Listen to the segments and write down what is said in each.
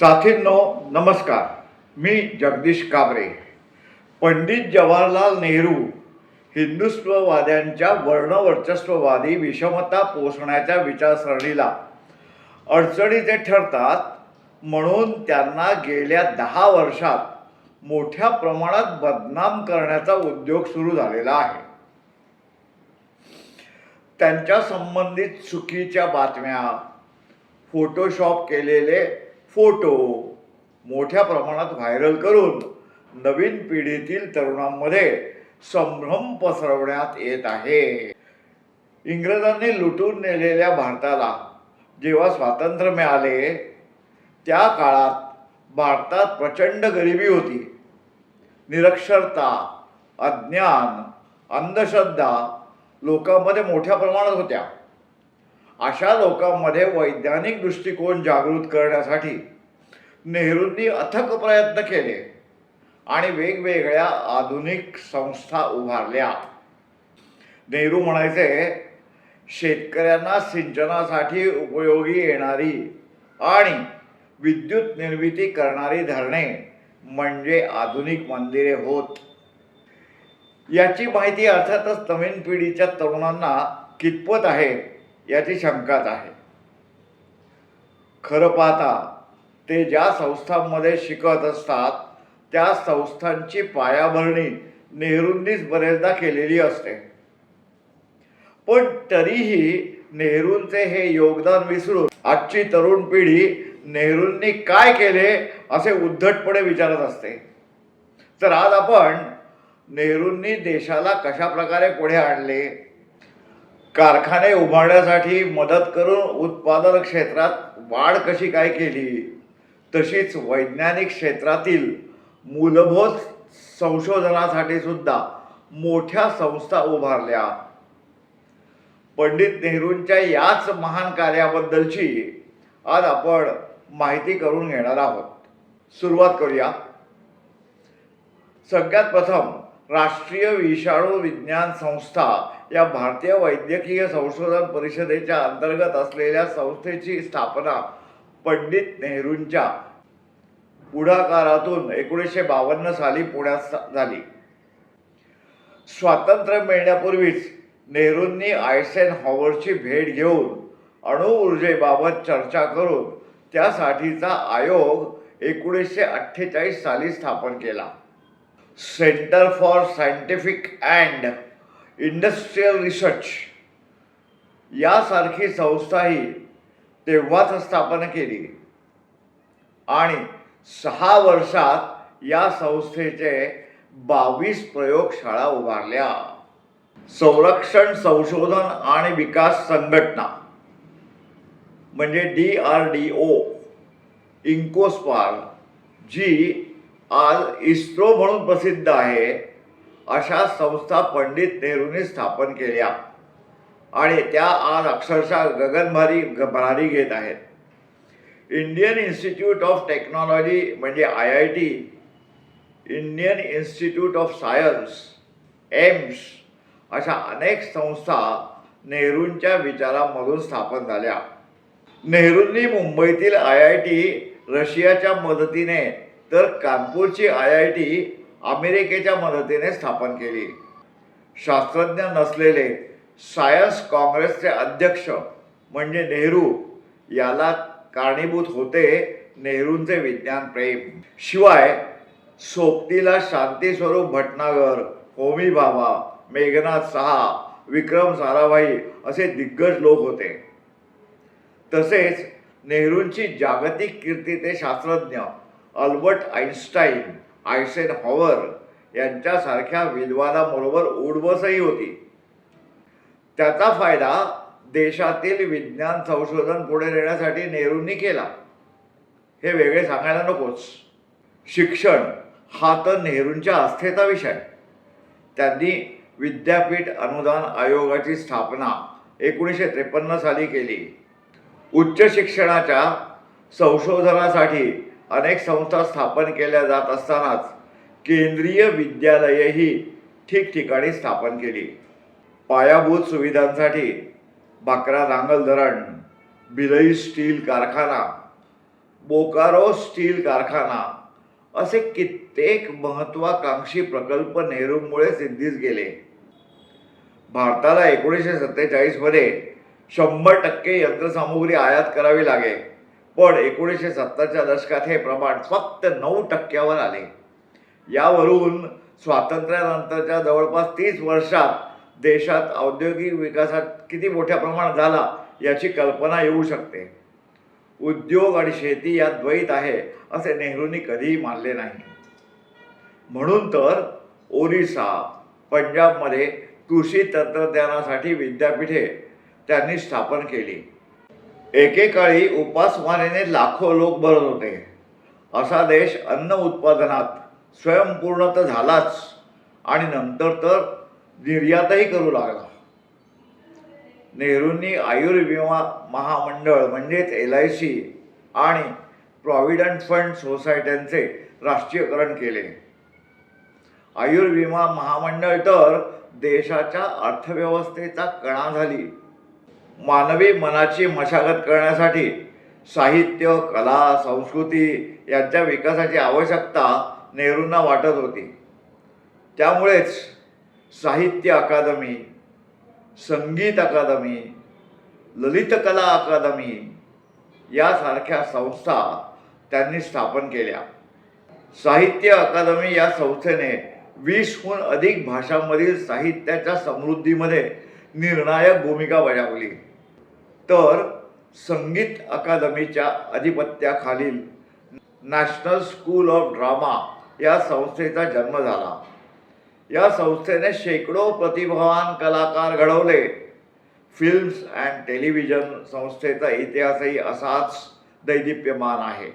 साथींनो नमस्कार. मी जगदीश काबरे पंडित जवाहरलाल नेहरू हिंदुत्ववाद्यांच्या वर्णवर्चस्ववादी विषमता पोसण्याच्या विचारसरणीला अडचणीचे ठरतात म्हणून त्यांना गेल्या दहा वर्षात मोठ्या प्रमाणात बदनाम करण्याचा उद्योग सुरू झालेला आहे. त्यांच्या संबंधित चुकीच्या बातम्या फोटोशॉप केलेले फोटो मोठ्या प्रमाणात व्हायरल करून नवीन पिढीतील तरुणांमध्ये संभ्रम पसरवण्यात येत आहे. इंग्रजांनी लुटून नेलेल्या भारताला जेव्हा स्वातंत्र्य मिळाले त्या काळात भारतात प्रचंड गरिबी होती. निरक्षरता अज्ञान अंधश्रद्धा लोकांमध्ये मोठ्या प्रमाणात होत्या. अशा लोकांमध्ये वैज्ञानिक दृष्टिकोन जागृत करण्यासाठी नेहरूंनी अथक प्रयत्न केले आणि वेगवेगळ्या आधुनिक संस्था उभारल्या. नेहरू म्हणायचे शेतकऱ्यांना सिंचनासाठी उपयोगी येणारी आणि विद्युत निर्मिती करणारी धरणे म्हणजे आधुनिक मंदिरे होत. याची माहिती अर्थातच नवीन पिढीच्या तरुणांना कितपत आहे याची शंकाच आहे. खरं पाहता ते ज्या संस्थांमध्ये शिकत असतात त्या संस्थांची पायाभरणी नेहरूंनीच बरेचदा केलेली असते. पण तरीही नेहरूंचे हे योगदान विसरून आजची तरुण पिढी नेहरूंनी काय केले असे उद्धटपणे विचारत असते. तर आज आपण नेहरूंनी देशाला कशा प्रकारे पुढे आणले? कारखाने उभारण्यासाठी मदत करून उत्पादन क्षेत्रात वाढ कशी काय केली? तशीच वैज्ञानिक क्षेत्रातील मूलभूत संशोधनासाठी सुद्धा मोठ्या संस्था उभारल्या. पंडित नेहरूंच्या याच महान कार्याबद्दलची आज आपण माहिती करून घेणार आहोत. सुरुवात करूया. सगळ्यात प्रथम राष्ट्रीय विषाणू विज्ञान संस्था या भारतीय वैद्यकीय संशोधन परिषदेच्या अंतर्गत असलेल्या संस्थेची स्थापना पंडित नेहरूंच्या पुढाकारातून एकोणीसशे बावन्न साली पुण्यात झाली. स्वातंत्र्य मिळण्यापूर्वीच नेहरूंनी आयसेन हॉवरची भेट घेऊन अणुऊर्जेबाबत चर्चा करून त्यासाठीचा आयोग एकोणीसशे अठ्ठेचाळीस साली स्थापन केला. Centre for Scientific and Industrial Research यासारखी संस्थाही तेव्हाच स्थापन केली. आणि सहा वर्षात या संस्थेचे बावीस प्रयोगशाळा उभारल्या. संरक्षण संशोधन आणि विकास संघटना म्हणजे D R D O INCOSPAR जी आज इस्रो म्हणून प्रसिद्ध आहे अशा संस्था पंडित नेहरूंनी स्थापन केल्या. आणि त्या आज अक्षरशः गगनभारी ग- भरारी घेत आहेत. इंडियन इन्स्टिट्यूट ऑफ टेक्नॉलॉजी म्हणजे I I T Indian Institute of Science AIIMS अशा अनेक संस्था नेहरूंच्या विचारांमधून स्थापन झाल्या. नेहरूंनी मुंबईतील आय आय टी रशियाच्या मदतीने तर कानपूरची आय आय टी अमेरिकेच्या मदतीने स्थापन केली. शास्त्रज्ञ नसलेले सायन्स काँग्रेसचे अध्यक्ष म्हणजे नेहरू याला कारणीभूत होते नेहरूंचे विज्ञान प्रेम. शिवाय सोबतीला शांतीस्वरूप भटनागर होमी बाबा मेघनाथ सहा विक्रम साराभाई असे दिग्गज लोक होते. तसेच नेहरूंची जागतिक कीर्ती ते शास्त्रज्ञ अल्बर्ट आईन्स्टाईन आयसेन हॉवर यांच्यासारख्या विद्वानाबरोबर उडबसही होती. त्याचा फायदा देशातील विज्ञान संशोधन पुढे नेण्यासाठी नेहरूंनी केला. हे वेगळे सांगायला नकोच. शिक्षण हा तर नेहरूंच्या आस्थेचा विषय. त्यांनी विद्यापीठ अनुदान आयोगाची स्थापना एकोणीसशे त्रेपन्न साली केली. उच्च शिक्षणाच्या संशोधनासाठी अनेक संस्था स्थापन केल्या जात असतानाच केंद्रीय विद्यालयेही ठिकठिकाणी स्थापन केली. पायाभूत सुविधांसाठी बाकरा रांगल धरण भिलई स्टील कारखाना बोकारो स्टील कारखाना असे कित्येक महत्वाकांक्षी प्रकल्प नेहरूमुळे सिद्धीस गेले. भारताला एकोणीसशे सत्तेचाळीसमध्ये शंभर टक्के यंत्रसामुग्री आयात करावी लागे पण एकोणीसशे सत्तरच्या दशकात हे प्रमाण फक्त नऊ टक्क्यावर आले. यावरून स्वातंत्र्यानंतरच्या जवळपास तीस वर्षात देशात औद्योगिक विकासात किती मोठ्या प्रमाणात झाला याची कल्पना येऊ शकते. उद्योग आणि शेती यात द्वैत आहे असे नेहरूंनी कधीही मानले नाही. म्हणून तर ओरिसा पंजाबमध्ये कृषी तंत्रज्ञानासाठी विद्यापीठे त्यांनी स्थापन केली. एकेकाळी उपासमानेने लाखो लोक भरत होते. असा देश अन्न उत्पादनात स्वयंपूर्ण तर झालाच आणि नंतर तर निर्यातही करू लागला. नेहरूंनी आयुर्विमा महामंडळ म्हणजेच एल आय सी आणि प्रॉव्हिडंट फंड सोसायट्यांचे राष्ट्रीयकरण केले. आयुर्विमा महामंडळ तर देशाच्या अर्थव्यवस्थेचा कणा झाली. मानवी मनाची मशागत करण्यासाठी साहित्य कला संस्कृती यांच्या विकासाची आवश्यकता नेहरूंना वाटत होती. त्यामुळेच साहित्य अकादमी संगीत अकादमी ललितकला अकादमी यासारख्या संस्था त्यांनी स्थापन केल्या. साहित्य अकादमी या संस्थेने वीसहून अधिक भाषांमधील साहित्याच्या समृद्धीमध्ये निर्णायक भूमिका बजावली. तर संगीत अकादमीच्या अधिपत्याखालील नॅशनल स्कूल ऑफ ड्रामा या संस्थेचा जन्म झाला. या संस्थेने शेकडो प्रतिभावान कलाकार घडवले. फिल्म्स अँड टेलिव्हिजन संस्थेचा इतिहासही असाच दैदिप्यमान आहे.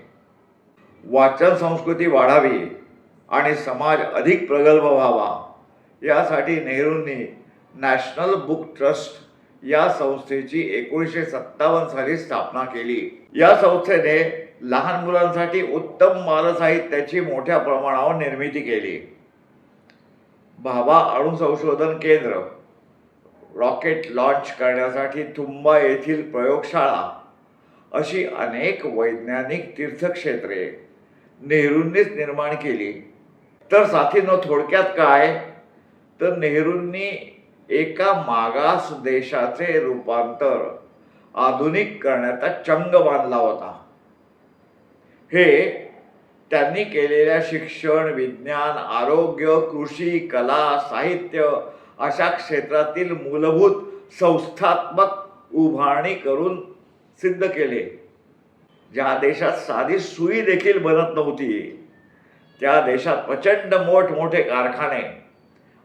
वाचन संस्कृती वाढावी आणि समाज अधिक प्रगल्भ व्हावा यासाठी नेहरूंनी नॅशनल बुक ट्रस्ट या संस्थेची एकोणीसशे सत्तावन्न साली स्थापना केली. या संस्थेने लहान मुलांसाठी उत्तम बालसाहित्याची मोठ्या प्रमाणावर निर्मिती केली. भाभा अणुसंशोधन केंद्र. रॉकेट लॉन्च करण्यासाठी तुंबा येथील प्रयोगशाळा. अशी अनेक वैज्ञानिक तीर्थक्षेत्रे नेहरूंनीच निर्माण केली. तर साथीनं थोडक्यात काय? तर नेहरूंनी एका मागास देशाचे रूपांतर आधुनिक करण्याचा चंग बांधला होता. हे त्यांनी केलेल्या शिक्षण विज्ञान आरोग्य कृषी कला साहित्य अशा क्षेत्रातील मूलभूत संस्थात्मक उभारणी करून सिद्ध केले. ज्या देशात साधी सुई देखील बनत नव्हती त्या देशात प्रचंड मोठमोठे कारखाने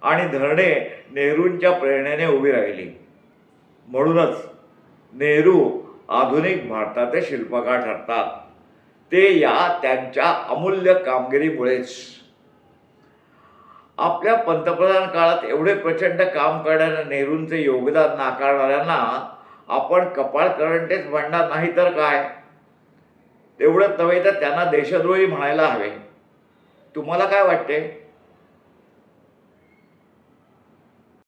आणि धरणे नेहरूंच्या प्रेरणेने उभी राहिली. म्हणूनच नेहरू आधुनिक भारताचे शिल्पकार ठरतात. ते या त्यांच्या अमूल्य कामगिरीमुळेच. आपल्या पंतप्रधान काळात एवढे प्रचंड काम करणाऱ्या नेहरूंचे योगदान नाकारणाऱ्यांना आपण कपाळ करंटेच म्हणणार नाही तर काय? तेवढंच नव्हे तर त्यांना देशद्रोही म्हणायला हवे. तुम्हाला काय वाटते?